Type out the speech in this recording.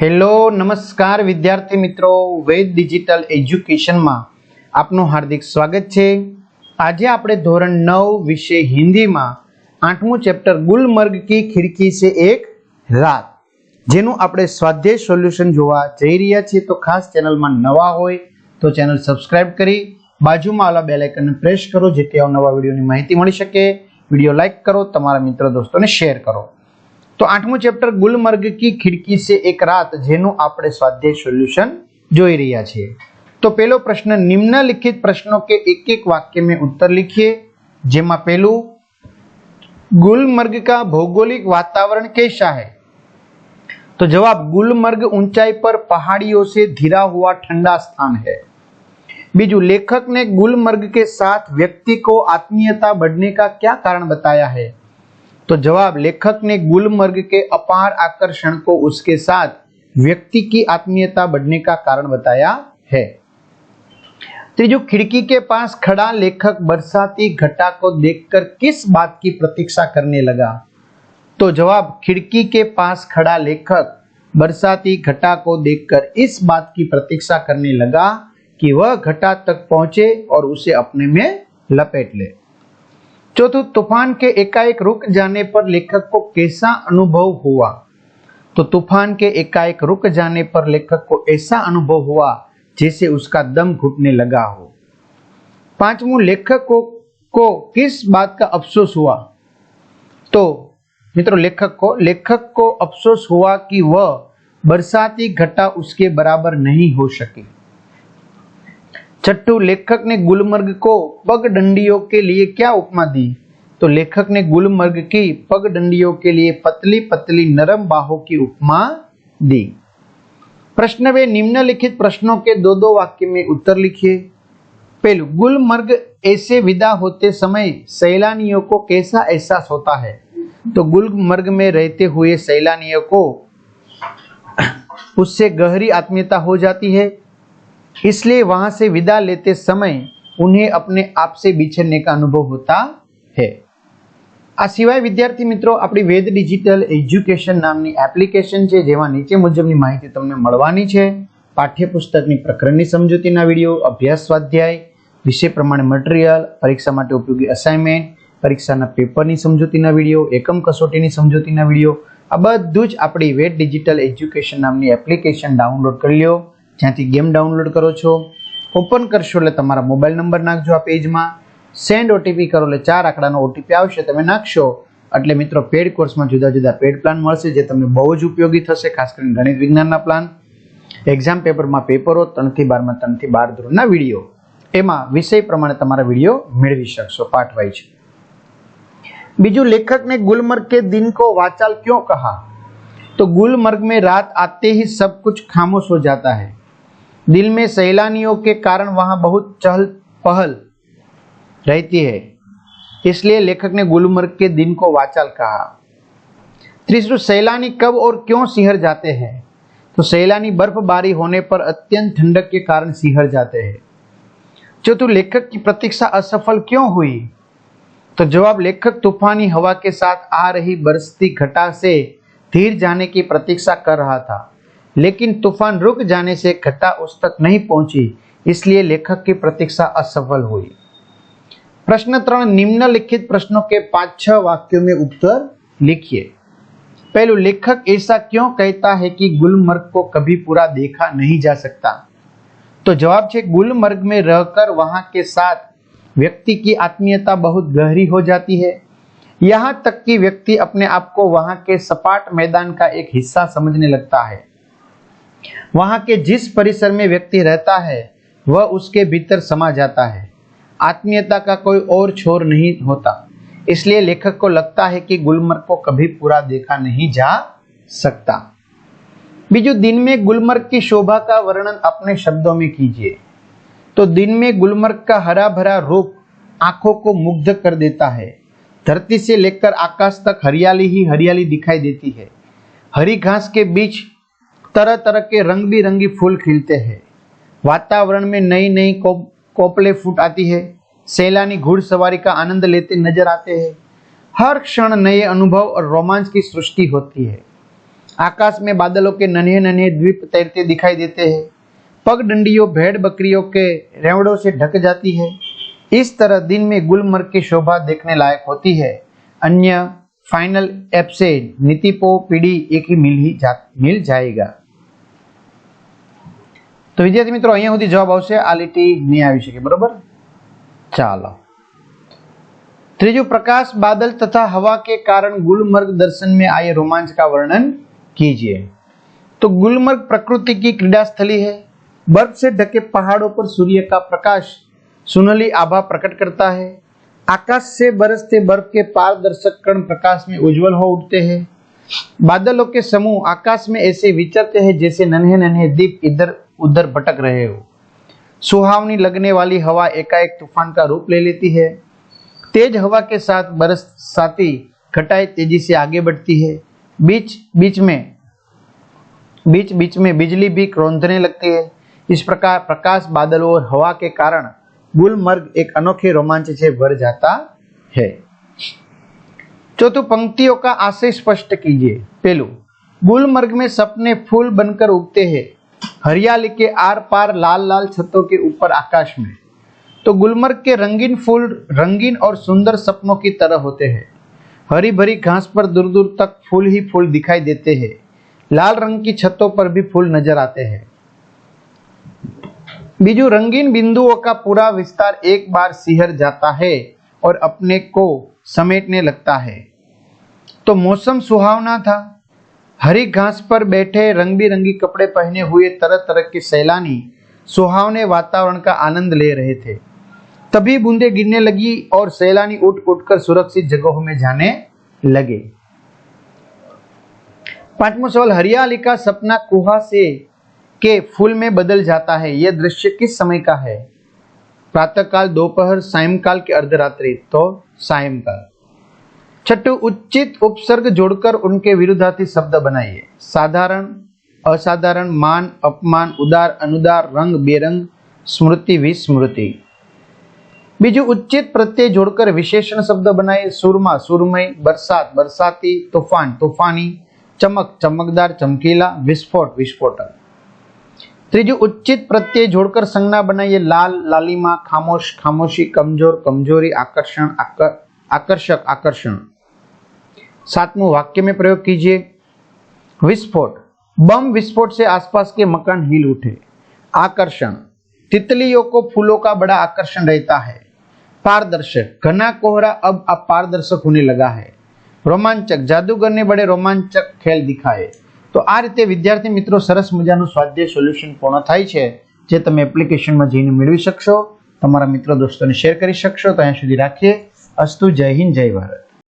Hello, નમસ્કાર વિદ્યાર્થી મિત્રો, વેદ ડિજિટલ એજ્યુકેશનમાં આપનું હાર્દિક સ્વાગત છે. આજે આપણે ધોરણ નવ વિષય હિન્દીમાં આઠમું ચેપ્ટર ગુલમર્ગ કી ખિડકી છે એક રાત જેનું આપણે સ્વાધ્યાય સોલ્યુશન જોવા જઈ રહ્યા છીએ. તો ખાસ ચેનલમાં નવા હોય તો ચેનલ સબસ્ક્રાઇબ કરી બાજુમાં આવેલા બેલ આઇકનને પ્રેસ કરો જેથી નવા વિડીયોની માહિતી મળી શકે. વીડિયો લાઇક કરો, તમારા મિત્ર દોસ્તોને શેર કરો. તો આઠમું ચેપ્ટર ગુલમર્ગ કી ખિડકી સે એક રાત જેનું આપણે સ્વાધ્યાય સોલ્યુશન જોઈ રહ્યા છીએ તો પહેલો પ્રશ્ન નિમ્નલિખિત પ્રશ્નો કે એક એક वाक्य में उत्तर लिखिए જેમાં પહેલું गुलमर्ग का भौगोलिक वातावरण कैसा है तो जवाब गुलमर्ग ऊंचाई पर पहाड़ियों से घिरा हुआ ठंडा स्थान है बीजू लेखक ने गुलमर्ग के साथ व्यक्ति को आत्मीयता बढ़ने का क्या कारण बताया है तो जवाब, लेखक ने गुलमर्ग के अपार आकर्षण को उसके साथ व्यक्ति की आत्मीयता बढ़ने का कारण बताया है। तीजू खिड़की के पास खड़ा लेखक बरसाती घटा को देखकर किस बात की प्रतीक्षा करने लगा? तो जवाब, खिड़की के पास खड़ा लेखक बरसाती घटा को देखकर इस बात की प्रतीक्षा करने लगा कि वह घटा तक पहुँचे और उसे अपने में लपेट ले। चौथु तूफ़ान के एकाएक रुक जाने पर लेखक को कैसा अनुभव हुआ? तो तूफ़ान के एकाएक रुक जाने पर लेखक को ऐसा अनुभव हुआ जैसे उसका दम घुटने लगा हो। पांचवं लेखक को, को किस बात का अफसोस हुआ? तो मित्रों लेखक को लेखक को अफसोस हुआ कि वह बरसाती घटा उसके बराबर नहीं हो सकी। छठू लेखक ने गुलमर्ग को पगडंडियों के लिए क्या उपमा दी? तो लेखक ने गुलमर्ग की पगडंडियों के लिए पतली पतली नरम बाहों की उपमा दी। प्रश्न वे निम्नलिखित प्रश्नों के दो दो वाक्य में उत्तर लिखिए। पहलू, गुलमर्ग ऐसे विदा होते समय सैलानियों को कैसा एहसास होता है? तो गुलमर्ग में रहते हुए सैलानियों को उससे गहरी आत्मीयता हो जाती है। इसलिए वहां से विदा लेते समय उन्हें अपने आप से बिछड़ने का अनुभव होता है આ સિવાય વિદ્યાર્થી મિત્રો આપણી વેદ ડિજિટલ એજ્યુકેશન નામની એપ્લિકેશન છે જેમાં નીચે મુજબની માહિતી તમને મળવાની છે પાઠ્યપુસ્તકની પ્રકરણની સમજૂતીના વિડીયો અભ્યાસ સ્વાધ્યાય વિષય પ્રમાણે મટીરિયલ પરીક્ષા માટે ઉપયોગી અસાઇનમેન્ટ પરીક્ષાના પેપરની સમજૂતીના વિડીયો એકમ કસોટીની સમજૂતીના વિડીયો આ બધું જ આપણી વેદ ડિજિટલ એજ્યુકેશન નામની એપ્લિકેશન ડાઉનલોડ કરી લ્યો જ્યાંથી ગેમ ડાઉનલોડ કરો છો, ઓપન કરશો એટલે તમારા મોબાઈલ નંબર નાખજો આ પેજમાં. સેન્ડ ઓટીપી કરો એટલે ચાર આંકડાનો ઓટીપી આવશે, તમે નાખશો. એટલે મિત્રો, પેડ કોર્સમાં જુદા જુદા પેડ પ્લાન મળશે, જે તમને બહુ જ ઉપયોગી થશે, ખાસ કરીને ગણિત વિજ્ઞાનના પ્લાન. એક્ઝામ પેપરમાં પેપરો ત્રણથી બારમાં, ત્રણથી બાર ધોરણના વીડિયો. એમાં વિષય પ્રમાણે તમારા વીડિયો મેળવી શકશો, પાઠવાય છે. બીજું, લેખકને ગુલમર્ગ કે દિનકો વાચાલ ક્યો કહા? તો ગુલમર્ગ મેં રાત આતે હી સબ કુછ ખામોશ હો જાતા હૈ. दिल में सैलानियों के कारण वहाँ बहुत चहल पहल रहती है। इसलिए लेखक ने गुलमर्ग के दिन को वाचाल कहा। तीसरू सैलानी कब और क्यों सिहर जाते हैं? तो सैलानी बर्फबारी होने पर अत्यंत ठंडक के कारण सिहर जाते हैं। चौथु लेखक की प्रतीक्षा असफल क्यों हुई? तो जवाब, लेखक तूफानी हवा के साथ आ रही बरसती घटा से धीर जाने की प्रतीक्षा कर रहा था। लेकिन तूफ़ान रुक जाने से घटा उस तक नहीं पहुँची, इसलिए लेखक की प्रतीक्षा असफल हुई। प्रश्न त्रण निम्नलिखित प्रश्नों के पाँच छह वाक्यों में उत्तर लिखिए। पहलू, लेखक ऐसा क्यों कहता है कि गुलमर्ग को कभी पूरा देखा नहीं जा सकता? तो जवाब है गुलमर्ग में रहकर वहाँ के साथ व्यक्ति की आत्मीयता बहुत गहरी हो जाती है। यहाँ तक कि व्यक्ति अपने आप को वहाँ के सपाट मैदान का एक हिस्सा समझने लगता है। वहाँ के जिस परिसर में व्यक्ति रहता है, वह उसके भीतर समा जाता है। आत्मीयता का कोई और छोर नहीं होता। इसलिए लेखक को लगता है कि गुलमर्ग को कभी पूरा देखा नहीं जा सकता। बीजू, दिन में गुलमर्ग की शोभा का वर्णन अपने शब्दों में कीजिए। तो दिन में गुलमर्ग का हरा भरा रूप आँखों को मुग्ध कर देता है। धरती से लेकर आकाश तक हरियाली ही हरियाली दिखाई देती है। हरी घास के बीच तरह तरह के रंग बिरंगी फूल खिलते हैं। वातावरण में नई नई कोपले फूट आती है। सैलानी घुड़सवारी का आनंद लेते नज़र आते हैं। हर क्षण नए अनुभव और रोमांच की सृष्टि होती है। आकाश में बादलों के नन्हे नन्हे द्वीप तैरते दिखाई देते हैं। पगडंडियों भेड़ बकरियों के रेवड़ों से ढक जाती है। इस तरह दिन में गुलमर्ग की शोभा देखने लायक होती है। अन्य फाइनल एप से नीतिपो पीढ़ी एक ही मिल ही जा, मिल जाएगा। તો વિદ્યાર્થી મિત્રો અહીંયા સુધી જવાબ આવશે આ લીટી નહીં આવી શકે બરોબર ચાલો ત્રીજું प्रकाश बादल तथा हवा के कारण गुलमर्ग दर्शन में आए रोमांच का वर्णन कीजिए तो गुलमर्ग प्रकृति की क्रीड़ा स्थली है बर्फ से ढके पहाड़ों पर सूर्य का प्रकाश सुनहली आभा प्रकट करता है आकाश से बरसते बर्फ के पारदर्शक कण प्रकाश में उज्जवल हो उठते हैं बादलों के समूह आकाश में ऐसे विचरते हैं जैसे नन्हे नन्हे दीप इधर उधर भटक रहे हो। सुहावनी लगने वाली हवा एकाएक तूफ़ान का रूप ले लेती है। तेज हवा के साथ बरसाती घटाएँ तेज़ी से आगे बढ़ती है। बीच बीच में, बीच बीच में बिजली भी क्रोंधने लगती है। इस प्रकार प्रकाश, बादलों और हवा के कारण गुलमर्ग एक अनोखे रोमांच से भर जाता है। चौथु पंक्तियों का आशय स्पष्ट कीजिए। पहलू, गुलमर्ग में सपने फूल बनकर उगते हैं। हरियाली के आर पार लाल लाल छतों के ऊपर आकाश में। तो गुलमर्ग के रंगीन फूल रंगीन और सुंदर सपनों की तरह होते हैं। हरी भरी घास पर दूर दूर तक फूल ही फूल दिखाई देते हैं। लाल रंग की छतों पर भी फूल नज़र आते हैं। बीजू रंगीन बिंदुओं का पूरा विस्तार एक बार सिहर जाता है और अपने को समेटने लगता है। तो मौसम सुहावना था। हरी घास पर बैठे रंग बिरंगी कपड़े पहने हुए तरह तरह के सैलानी सुहावने वातावरण का आनंद ले रहे थे। तभी बूंदे गिरने लगी और सैलानी उठ उठकर सुरक्षित जगहों में जाने लगे। पांचवा सवाल हरियाली का सपना कुहा से के फूल में बदल जाता है। यह दृश्य किस समय का है? प्रातःकाल दोपहर, सायंकाल के अर्धरात्रि तो सायंकाल। छठू उचित उपसर्ग जोड़कर उनके विरुद्धार्थी शब्द बनाइए साधारण असाधारण मान अपमान उदार अनुदार रंग बेरंग स्मृति विस्मृति बीजू उचित प्रत्यय जोड़कर विशेषण शब्द बनाए सुरमा सुरमय बरसात बरसाती तूफान तूफानी चमक चमकदार चमकीला विस्फोट विस्फोटक ત્રીજું ઉચિત પ્રત્યય જોડકર સંજ્ઞા બનાવીએ લાલ લાલીમા ખામોશ ખામોશી કમજોર કમજોરી આકર્ષણ આકર્ષક आकर्षण सातवां वाक्य में प्रयोग कीजिए विस्फोट बम विस्फोट से आसपास के मकान हिल उठे आकर्षण तितलियों को फूलों का बड़ा आकर्षण रहता है पारदर्शक घना कोहरा अब अपारदर्शक होने लगा है रोमांचक जादूगर ने बड़े रोमांचक खेल दिखाए તો આ રીતે વિદ્યાર્થી મિત્રો સરસ મજાનું સ્વાધ્યાય સોલ્યુશન પૂર્ણ થાય છે જે તમે એપ્લિકેશનમાં જઈને મેળવી શકશો તમારા મિત્રો દોસ્તોને શેર કરી શકશો તો અહીંયા સુધી રાખીએ અસ્તુ જય હિન્દ જય ભારત